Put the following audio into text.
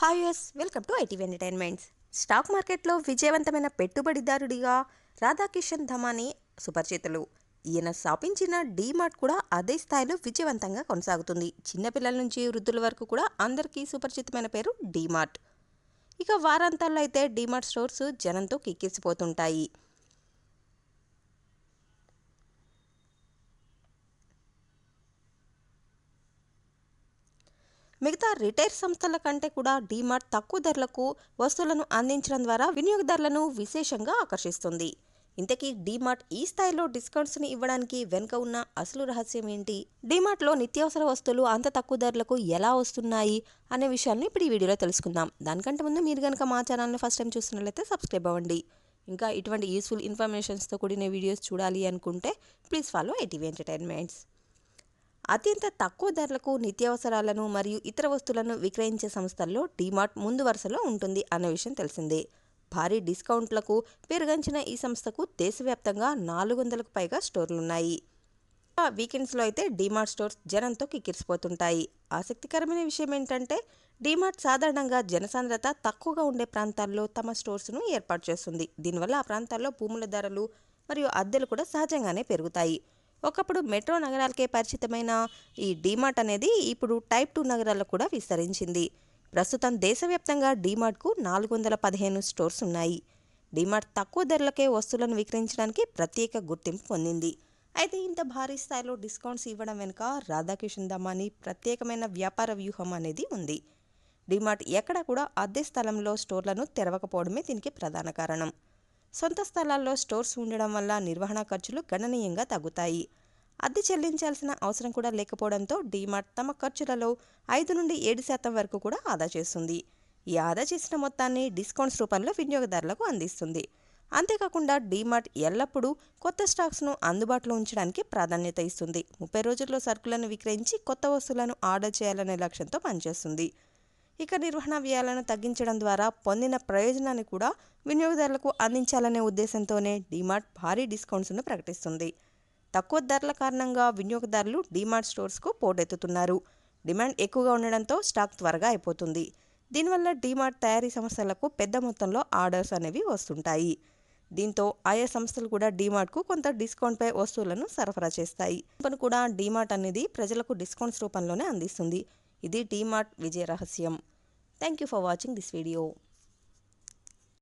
Hi yes welcome to ITV entertainments stock మార్కెట్లో విజయవంతమైన పెట్టుబడిదారుడిగా రాధాకిషన్ ధమాని సుపరిచితులు. ఈయన స్థాపించిన డీమార్ట్ కూడా అదే స్థాయిలో విజయవంతంగా కొనసాగుతుంది. చిన్నపిల్లల నుంచి వృద్ధుల వరకు కూడా అందరికీ సుపరిచితమైన పేరు డీమార్ట్ ఇక వారాంతాల్లో అయితే డీమార్ట్ స్టోర్స్ జనంతో కిక్కిసిపోతుంటాయి మిగతా రిటైర్ సంస్థల కంటే కూడా డీమార్ట్ తక్కువ ధరలకు వస్తువులను అందించడం ద్వారా వినియోగదారులను విశేషంగా ఆకర్షిస్తుంది. ఇంతకీ డీమార్ట్ ఈ స్థాయిలో డిస్కౌంట్స్ని ఇవ్వడానికి వెనుక ఉన్న అసలు రహస్యం ఏంటి? డీమార్ట్లో నిత్యావసర వస్తువులు అంత తక్కువ ధరలకు ఎలా వస్తున్నాయి అనే విషయాన్ని ఇప్పుడు ఈ వీడియోలో తెలుసుకుందాం. దానికంటే ముందు మీరు కనుక మా ఛానల్ని ఫస్ట్ టైం చూస్తున్నట్లయితే సబ్స్క్రైబ్ అవ్వండి. ఇంకా ఇటువంటి యూస్ఫుల్ ఇన్ఫర్మేషన్స్తో కూడిన వీడియోస్ చూడాలి అనుకుంటే ప్లీజ్ ఫాలో ఐటీవీ ఎంటర్టైన్మెంట్స్. అత్యంత తక్కువ ధరలకు నిత్యావసరాలను మరియు ఇతర వస్తువులను విక్రయించే సంస్థల్లో డీమార్ట్ ముందు వరుసలో ఉంటుంది అన్న విషయం తెలిసిందే. భారీ డిస్కౌంట్లకు పెరుగంచిన ఈ సంస్థకు దేశవ్యాప్తంగా నాలుగు వందలకు పైగా స్టోర్లున్నాయి. వీకెండ్స్లో అయితే డీమార్ట్ స్టోర్స్ జనంతో కిక్కిరిసిపోతుంటాయి. ఆసక్తికరమైన విషయం ఏంటంటే డీమార్ట్ సాధారణంగా జనసాంద్రత తక్కువగా ఉండే ప్రాంతాల్లో తమ స్టోర్స్ను ఏర్పాటు చేస్తుంది. దీనివల్ల ఆ ప్రాంతాల్లో భూముల ధరలు మరియు అద్దెలు కూడా సహజంగానే పెరుగుతాయి. ఒకప్పుడు మెట్రో నగరాలకే పరిచితమైన ఈ డీమార్ట్ అనేది ఇప్పుడు టైప్ టూ నగరాలకు కూడా విస్తరించింది. ప్రస్తుతం దేశవ్యాప్తంగా డీమార్ట్కు నాలుగు వందల పదిహేను స్టోర్స్ ఉన్నాయి. డీమార్ట్ తక్కువ ధరలకే వస్తువులను విక్రయించడానికి ప్రత్యేక గుర్తింపు పొందింది. అయితే ఇంత భారీ స్థాయిలో డిస్కౌంట్స్ ఇవ్వడం వెనుక రాధాకిషన్ దమాని ప్రత్యేకమైన వ్యాపార వ్యూహం అనేది ఉంది. డీమార్ట్ ఎక్కడ కూడా అద్దె స్థలంలో స్టోర్లను తెరవకపోవడమే దీనికి ప్రధాన కారణం. సొంత స్థలాల్లో స్టోర్స్ ఉండడం వల్ల నిర్వహణ ఖర్చులు గణనీయంగా తగ్గుతాయి. అద్దె చెల్లించాల్సిన అవసరం కూడా లేకపోవడంతో డీమార్ట్ తమ ఖర్చులలో ఐదు నుండి ఏడు శాతం వరకు కూడా ఆదా చేస్తుంది. ఈ ఆదా చేసిన మొత్తాన్ని డిస్కౌంట్స్ రూపంలో వినియోగదారులకు అందిస్తుంది. అంతేకాకుండా డీమార్ట్ ఎల్లప్పుడూ కొత్త స్టాక్స్ను అందుబాటులో ఉంచడానికి ప్రాధాన్యత ఇస్తుంది. ముప్పై రోజుల్లో సరుకులను విక్రయించి కొత్త వస్తువులను ఆర్డర్ చేయాలనే లక్ష్యంతో పనిచేస్తుంది. ఇక నిర్వహణ వ్యయాలను తగ్గించడం ద్వారా పొందిన ప్రయోజనాన్ని కూడా వినియోగదారులకు అందించాలనే ఉద్దేశంతోనే డీమార్ట్ భారీ డిస్కౌంట్స్ను ప్రకటిస్తుంది. తక్కువ ధరల కారణంగా వినియోగదారులు డీమార్ట్ స్టోర్స్కు పోటెత్తుతున్నారు. డిమాండ్ ఎక్కువగా ఉండడంతో స్టాక్ త్వరగా అయిపోతుంది. దీనివల్ల డీమార్ట్ తయారీ సంస్థలకు పెద్ద మొత్తంలో ఆర్డర్స్ అనేవి వస్తుంటాయి. దీంతో ఆయా సంస్థలు కూడా డీమార్ట్కు కొంత డిస్కౌంట్పై వస్తువులను సరఫరా చేస్తాయి. కూడా డీమార్ట్ అనేది ప్రజలకు డిస్కౌంట్స్ రూపంలోనే అందిస్తుంది. ఇది టీమార్ట్ విజయ రహస్యం. Thank you for watching this video